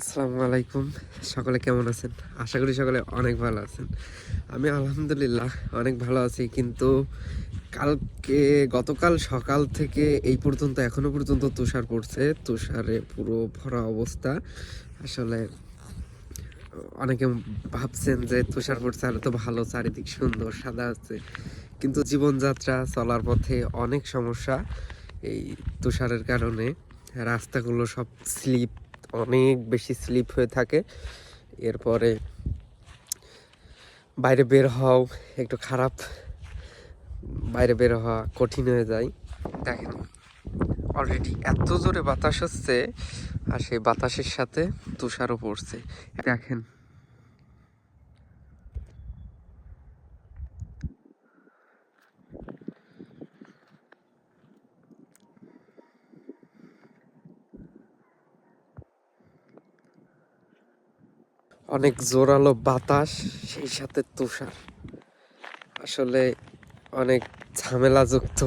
আসসালামু আলাইকুম। সকলে কেমন আছেন? আশা করি সকলে অনেক ভালো আছেন। আমি আলহামদুলিল্লাহ অনেক ভালো আছি, কিন্তু কালকে, গতকাল সকাল থেকে এই পর্যন্ত, এখনও পর্যন্ত তুষার পড়ছে। তুষারে পুরো ভরা অবস্থা। আসলে অনেকে ভাবছেন যে তুষার পড়ছে, আর তো ভালো, চারিদিক সুন্দর, সাদা আছে। কিন্তু জীবনযাত্রা, চলার পথে অনেক সমস্যা এই তুষারের কারণে। রাস্তাগুলো সব স্লিপ অনেক বেশি স্লিপ হয়ে থাকে। এরপরে বাইরে বের হওয়াও একটু খারাপ, বাইরে বের হওয়া কঠিন হয়ে যায়। দেখেন অলরেডি এত জোরে বাতাস হচ্ছে আর সেই বাতাসের সাথে তুষারও পড়ছে। দেখেন। অনেক জোরালো বাতাস, সেই সাথে তুষার। আসলে অনেক ঝামেলাযুক্ত।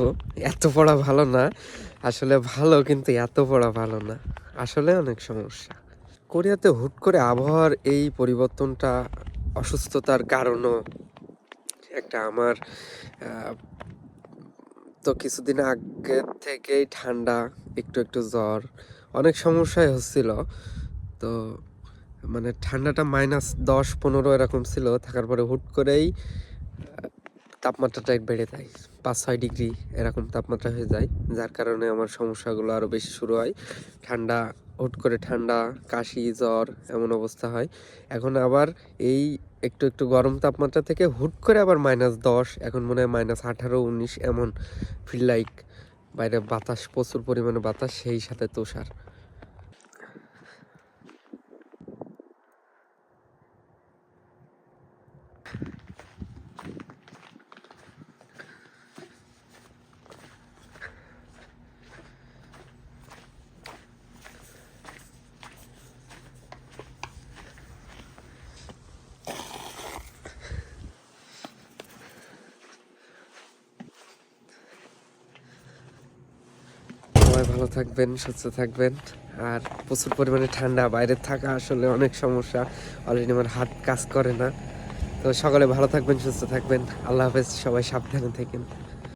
এত পড়া ভালো না। আসলে ভালো কিন্তু এত পড়া ভালো না। আসলে অনেক সমস্যা। কোরিয়াতে হুট করে আবহাওয়ার এই পরিবর্তনটা অসুস্থতার কারণও একটা আমার তো কিছুদিন আগে থেকেই ঠান্ডা, একটু একটু জ্বর, অনেক সমস্যাই হচ্ছিল। তো মানে ঠান্ডাটা মাইনাস দশ, পনেরো এরকম ছিল, থাকার পরে হুট করেই তাপমাত্রাটা বেড়ে যায়, পাঁচ, ছয় ডিগ্রি এরকম তাপমাত্রা হয়ে যায়, যার কারণে আমার সমস্যাগুলো আরও বেশি শুরু হয়। ঠান্ডা, হুট করে ঠান্ডা, কাশি, জ্বর এমন অবস্থা হয়। এখন আবার এই একটু একটু গরম তাপমাত্রা থেকে হুট করে আবার মাইনাস দশ, এখন মনে হয় মাইনাস আঠারো, উনিশ এমন ফিল লাইক বাইরে বাতাস, প্রচুর পরিমাণে বাতাস, সেই সাথে তুষার। সবাই ভালো থাকবেন, সুস্থ থাকবেন। আর প্রচুর পরিমাণে ঠান্ডা, বাইরে থাকা আসলে অনেক সমস্যা। অলরেডি আমার হাত কাজ করে না। তো সকলে ভালো থাকবেন, সুস্থ থাকবেন। আল্লাহ হাফেজ, সবাই সাবধানে থাকেন।